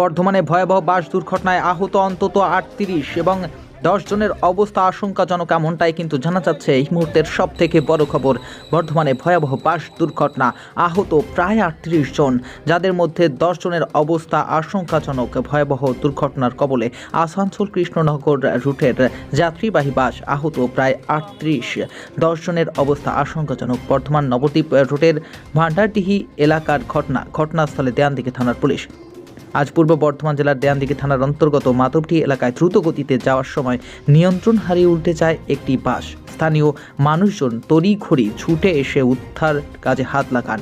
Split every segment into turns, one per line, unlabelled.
বর্ধমানে ভয়াবহ বাস দুর্ঘটনায় আহত অন্তত আটত্রিশ এবং দশ জনের অবস্থা আশঙ্কাজনক এমনটাই কিন্তু জানা যাচ্ছে। এই মুহূর্তের সব থেকে বড় খবর, বর্ধমানে ভয়াবহ বাস দুর্ঘটনা, আহত প্রায় আটত্রিশ জন, যাদের মধ্যে দশ জনের অবস্থা আশঙ্কাজনক। ভয়াবহ দুর্ঘটনার কবলে আসানসোল কৃষ্ণনগর রুটের যাত্রীবাহী বাস আহত প্রায় আটত্রিশ। দশ জনের অবস্থা আশঙ্কাজনক। বর্ধমান নবদ্বীপ রুটের ভান্ডারডিহি এলাকার ঘটনা, ঘটনাস্থলে দেয়ানদিকে থানার পুলিশ। আজ পূর্ব বর্ধমান জেলার দেয়ানদিঘি থানার অন্তর্গত মাধবটি এলাকায় দ্রুত গতিতে যাওয়ার সময় নিয়ন্ত্রণ হারিয়ে উঠতে চায় একটি বাস। স্থানীয় মানুষজন তড়িঘড়ি ছুটে এসে উদ্ধার কাজে হাত লাগান।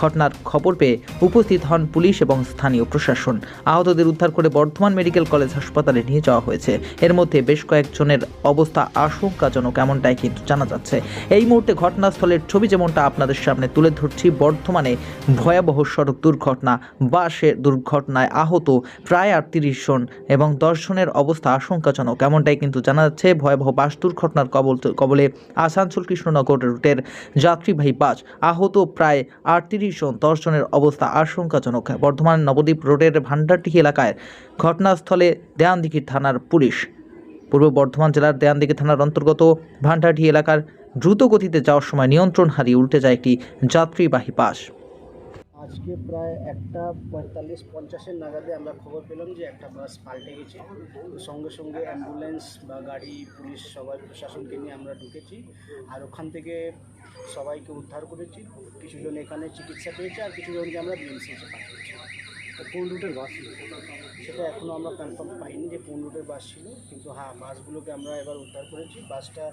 ঘটনার খবর পেয়ে উপস্থিত হন পুলিশ এবং স্থানীয় প্রশাসন। আহতদের উদ্ধার করে বর্ধমান মেডিকেল কলেজ হাসপাতালে নিয়ে যাওয়া হয়েছে। এর মধ্যে বেশ কয়েকজনের অবস্থা আশঙ্কাজনক এমনটাই কিন্তু জানা যাচ্ছে। এই মুহূর্তে ঘটনাস্থলের ছবি যেমনটা আপনাদের সামনে তুলে ধরছি, বর্ধমানে ভয়াবহ সড়ক দুর্ঘটনা, বাসে দুর্ঘটনায় আহত প্রায় আটত্রিশ জন এবং দশ জনের অবস্থা আশঙ্কাজনক এমনটাই কিন্তু জানা যাচ্ছে। ভয়াবহ বাস দুর্ঘটনার কবল কবলে আসানসোল কৃষ্ণনগর রুটের যাত্রীবাহী বাস আহত প্রায় আটত্রিশ জন দর্শনের অবস্থা আশঙ্কাজনক। বর্ধমান নবদ্বীপ রোডের ভান্ডারটি এলাকায় ঘটনাস্থলে দেয়ানদিঘি থানার পুলিশ। পূর্ব বর্ধমান জেলার দেয়ানদিঘি থানার অন্তর্গত ভান্ডারটি এলাকার দ্রুত গতিতে যাওয়ার সময় নিয়ন্ত্রণ হারিয়ে উল্টে যায় একটি যাত্রীবাহী বাস।
আজকে প্রায় একটা পঁয়তাল্লিশ, পঞ্চাশের নাগাদে আমরা খবর পেলাম যে একটা বাস পাল্টে গেছে। সঙ্গে সঙ্গে অ্যাম্বুলেন্স বা গাড়ি, পুলিশ সবাই, প্রশাসনকে নিয়ে আমরা ঢুকেছি আর ওখান থেকে সবাইকে উদ্ধার করেছি। কিছুজন এখানে চিকিৎসা পেয়েছে আর কিছুজনকে আমরা বিএমসিতে পাঠিয়েছি। কোন রুটের বাস ছিল? সেটা এখনও আমরা কনফার্ম পাইনি যে কোন রুটের বাস ছিল কিন্তু হ্যাঁ বাসগুলোকে আমরা এবার উদ্ধার করেছি। বাসটা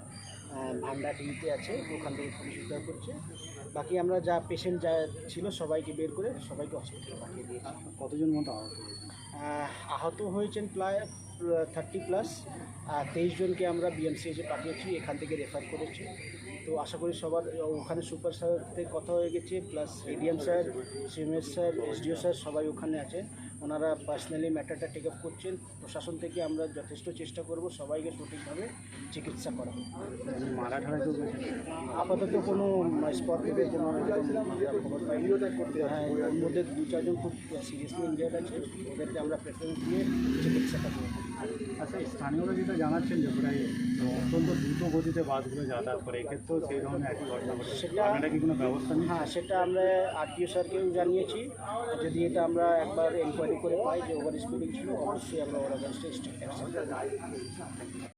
ভান্ডারডিতে আছে ওখান থেকে পুলিশ উদ্ধার করছে। বাকি আমরা যা পেশেন্ট যা ছিল সবাইকে বের করে সবাইকে হসপিটালে পাঠিয়ে দিয়েছি।
কতজন মতো আহত
আহত হয়েছেন প্রায় থার্টি প্লাস আর তেইশ জনকে আমরা বিএমসিএইচে পাঠিয়েছি এখান থেকে রেফার করেছি। তো আশা করি সবার ওখানে সুপার স্যারতে কথা হয়ে গেছে plus ADM sir CMS sir SDO sir সবাই ওখানে আছে। ওনারা পার্সোনালি ম্যাটারটা টেক আপ করছেন। প্রশাসন থেকে আমরা যথেষ্ট চেষ্টা করব সবাইকে সঠিকভাবে চিকিৎসা করা আপাতত কোনো স্পট থেকে কোনো খবর পাইনি। হ্যাঁ ওর মধ্যে দু চারজন খুব সিরিয়াসলি ইনজার্ড আছে। ওদেরকে আমরা প্রেফারেন্স দিয়ে চিকিৎসাটা করব।
আচ্ছা স্থানীয়রা যেটা জানাচ্ছেন যে প্রায় অত্যন্ত দ্রুত গতিতে বাসগুলো যাতায়াত করে এক্ষেত্রেও সেই ধরনের একই ঘটনা ঘটে
সেটা-
কি কোনো ব্যবস্থা নেই
হ্যাঁ সেটা আমরা আরটিও স্যারকেও জানিয়েছি। যদি এটা আমরা একবার এনকোয়ারি করে পাই যে ওভার স্পিডিং ছিল অবশ্যই আমরা ওরা অ্যাকশন